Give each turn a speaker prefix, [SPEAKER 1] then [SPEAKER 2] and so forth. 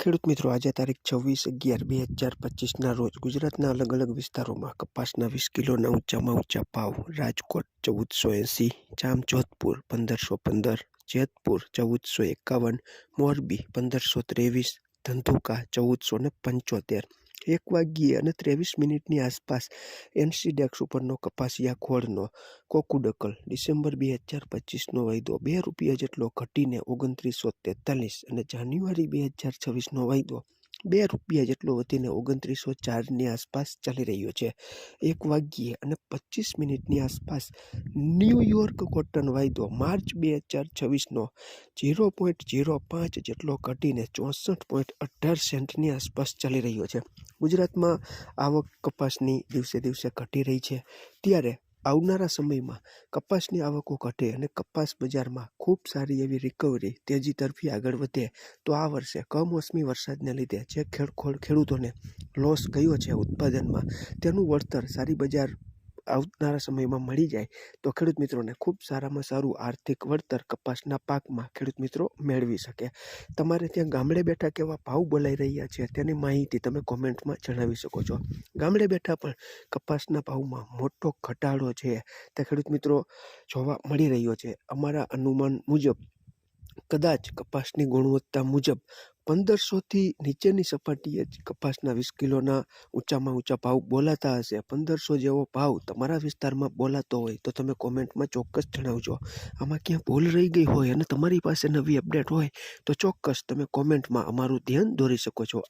[SPEAKER 1] ખેડૂત મિત્રો, આજે તારીખ છવ્વીસ અગિયાર બે હજાર પચીસના રોજ ગુજરાતના અલગ અલગ વિસ્તારોમાં કપાસના વીસ કિલોના ઊંચામાં ઊંચા ભાવ રાજકોટ ચૌદસો એંસી, જામજોધપુર પંદરસો પંદર, જેતપુર ચૌદસો એકાવન, મોરબી પંદરસો ત્રેવીસ, ધંધુકા ચૌદસો ને પંચોતેર એક વાગ્યે અને ત્રેવીસ મિનિટની આસપાસ એનસીડેક્સ ઉપરનો કપાસિયા ખોળનો કોકુડકલ, ડિસેમ્બર બે હજાર પચીસનો વાયદો, બે રૂપિયા જેટલો ઘટીને ઓગણત્રીસો તેતાલીસ અને જાન્યુઆરી બે હજાર છવ્વીસનો વાયદો. બે રૂપિયા જેટલો વધીને ઓગણત્રીસો ચારની આસપાસ ચાલી રહ્યો છે. એક વાગ્યે અને પચીસ મિનિટની આસપાસ ન્યૂયોર્ક કોટન વાયદો માર્ચ બે હજાર છવ્વીસનો ઝીરો પોઈન્ટ ઝીરો પાંચ જેટલો ઘટીને ચોસઠ પોઈન્ટ અઢાર સેન્ટની આસપાસ ચાલી રહ્યો છે. ગુજરાતમાં આવક કપાસની દિવસે દિવસે ઘટી રહી છે. ત્યારે આવનારા સમયમાં કપાસની આવકો ઘટે અને કપાસ બજારમાં ખૂબ સારી એવી રિકવરી તેજી તરફી આગળ વધે, તો આ વર્ષે કમોસમી વરસાદને લીધે જે ખેડૂતોને લોસ ગયો છે ઉત્પાદનમાં, તેનું વળતર સારી બજાર આવનારા સમયમાં મળી જાય, તો ખેડૂત મિત્રોને ખૂબ સારામાં સારું આર્થિક વળતર કપાસના પાકમાં ખેડૂત મિત્રો મેળવી શકે. તમારે ત્યાં ગામડે બેઠા કેવા ભાવ બોલાઈ રહ્યા છે તેની માહિતી તમે કોમેન્ટમાં જણાવી શકો છો. ગામડે બેઠા પણ કપાસના ભાવમાં મોટો ઘટાડો છે તે ખેડૂત મિત્રો જોવા મળી રહ્યો છે. અમારા અનુમાન મુજબ કદાચ કપાસની ગુણવત્તા મુજબ પંદરસોથી નીચેની સપાટીએ જ કપાસના વીસ કિલોના ઊંચામાં ઊંચા ભાવ બોલાતા હશે. પંદરસો જેવો ભાવ તમારા વિસ્તારમાં બોલાતો હોય તો તમે કોમેન્ટમાં ચોક્કસ જણાવજો. આમાં ક્યાં ભૂલ રહી ગઈ હોય અને તમારી પાસે નવી અપડેટ હોય તો ચોક્કસ તમે કોમેન્ટમાં અમારું ધ્યાન દોરી શકો છો.